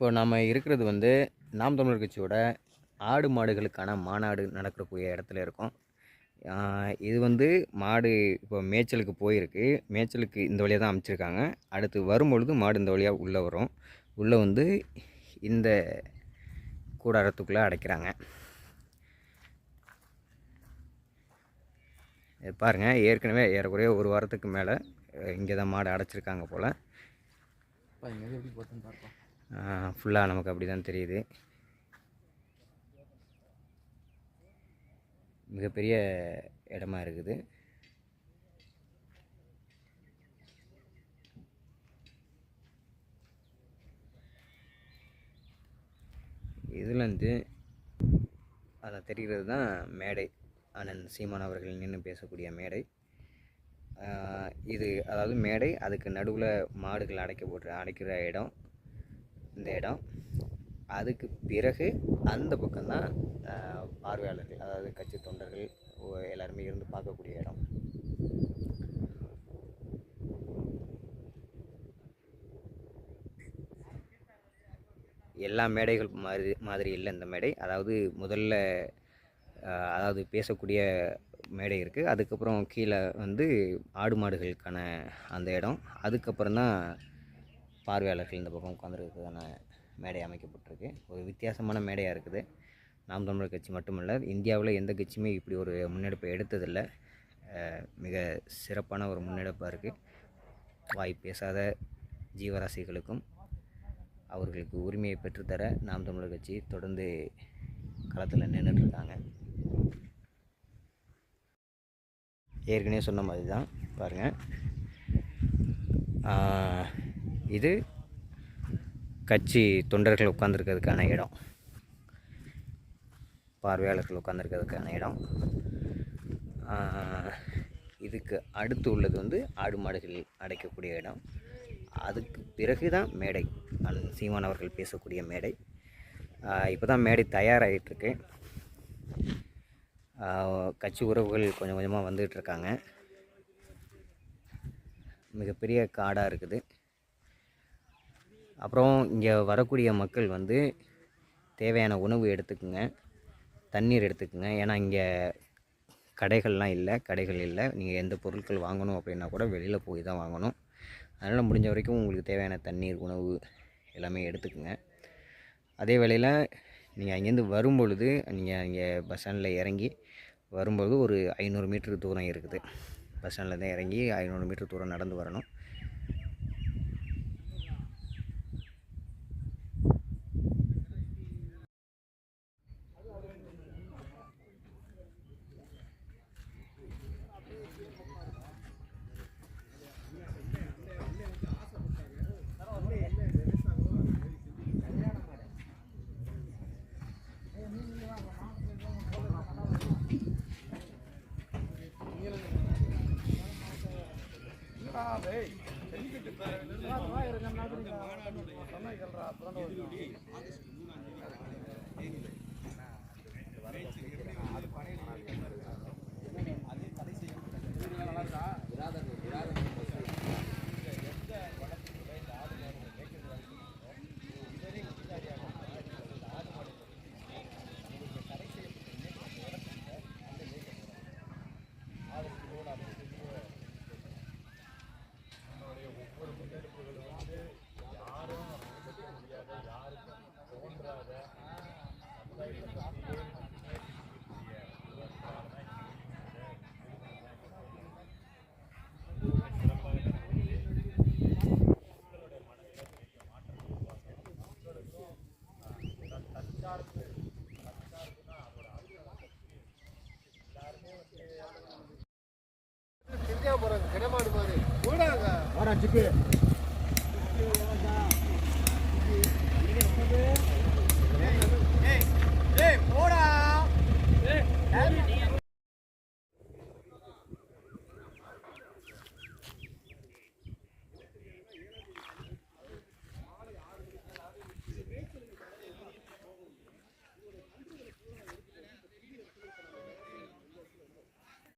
இப்போ நம்ம இருக்கிறது வந்து நாம் தமிழர் கட்சியோட ஆடு மாடுகளுக்கான மாநாடு நடக்கக்கூடிய இடத்துல இருக்கோம். இது வந்து மாடு இப்போ மேய்ச்சலுக்கு போயிருக்கு. மேய்ச்சலுக்கு இந்த வழியாக தான் அமைச்சிருக்காங்க. அடுத்து வரும்பொழுது மாடு இந்த வழியாக உள்ளே வரும். உள்ளே வந்து இந்த கூடாரத்துக்குள்ளே அடைக்கிறாங்க. பாருங்கள் ஏற்கனவே ஏறக்குறைய ஒரு வாரத்துக்கு மேலே இங்கே தான் மாடு அடைச்சிருக்காங்க போல். எப்படி போட்டுன்னு பார்ப்போம் ஃபுல்லாக நமக்கு அப்படி தான் தெரியுது. மிகப்பெரிய இடமா இருக்குது. இதுலேருந்து அதில் தெரிகிறது தான் மேடை. அண்ணன் சீமான் அவர்கள் நின்று பேசக்கூடிய மேடை. இது அதாவது மேடை அதுக்கு நடுவில் மாடுகள் அடைக்க போட்டு அடைக்கிற இடம். இந்த இடம். அதுக்கு பிறகு அந்த பக்கம்தான் பார்வையாளர்கள் அதாவது கட்சி தொண்டர்கள் ஓ- எல்லாருமே இருந்து பார்க்கக்கூடிய இடம். எல்லா மேடைகள் மாதிரி மாதிரி இல்லை இந்த மேடை. அதாவது முதல்ல அதாவது பேசக்கூடிய மேடை இருக்குது அதுக்கப்புறம் கீழே வந்து ஆடு மாடுகளுக்கான அந்த இடம். அதுக்கப்புறம் தான் பார்வையாளர்கள் இந்த பக்கம் உட்காந்துருக்கிறதுக்கான மேடை அமைக்கப்பட்டிருக்கு. ஒரு வித்தியாசமான மேடையாக இருக்குது. நாம் தமிழர் கட்சி மட்டுமல்ல இந்தியாவில் எந்த கட்சியுமே இப்படி ஒரு முன்னெடுப்பை எடுத்ததில்லை. மிக சிறப்பான ஒரு முன்னெடுப்பாக இருக்குது வாய் பேசாத ஜீவராசிகளுக்கும் அவர்களுக்கு உரிமையை பெற்றுத்தர நாம் தமிழர் கட்சி தொடர்ந்து களத்தில் நின்றுட்டுருக்காங்க ஏற்கனவே சொன்ன மாதிரி தான் பாருங்கள் இது கட்சி தொண்டர்கள் உட்காந்துருக்கிறதுக்கான இடம். பார்வையாளர்கள் உட்காந்துருக்கிறதுக்கான இடம். இதுக்கு அடுத்து உள்ளது வந்து ஆடு மாடுகள் அடைக்கக்கூடிய இடம். அதுக்கு பிறகு தான் மேடை சீமான் அவர்கள் பேசக்கூடிய மேடை. இப்போ தான் மேடை தயாராகிட்டுருக்கு கட்சி உறவுகள் கொஞ்சம் கொஞ்சமாக வந்துகிட்ருக்காங்க மிகப்பெரிய காடாக இருக்குது. அப்புறம் இங்கே வரக்கூடிய மக்கள் வந்து தேவையான உணவு எடுத்துக்குங்க தண்ணீர் எடுத்துக்குங்க. ஏன்னா இங்கே கடைகள்லாம் இல்லை கடைகள் இல்லை. நீங்கள் எந்த பொருட்கள் வாங்கணும் அப்படின்னா கூட வெளியில் போய் தான் வாங்கணும். அதனால் முடிஞ்ச வரைக்கும் உங்களுக்கு தேவையான தண்ணீர் உணவு எல்லாமே எடுத்துக்குங்க. அதே வேளையில் நீங்கள் அங்கேருந்து வரும்பொழுது நீங்கள் இங்கே பஸ் ஸ்டாண்டில் இறங்கி வரும்பொழுது ஒரு ஐநூறு மீட்டர் தூரம் இருக்குது. பஸ் ஸ்டாண்டில் தான் இறங்கி ஐநூறு மீட்டர் தூரம் நடந்து வரணும். மாநாடு ஏய் போடா ஏய்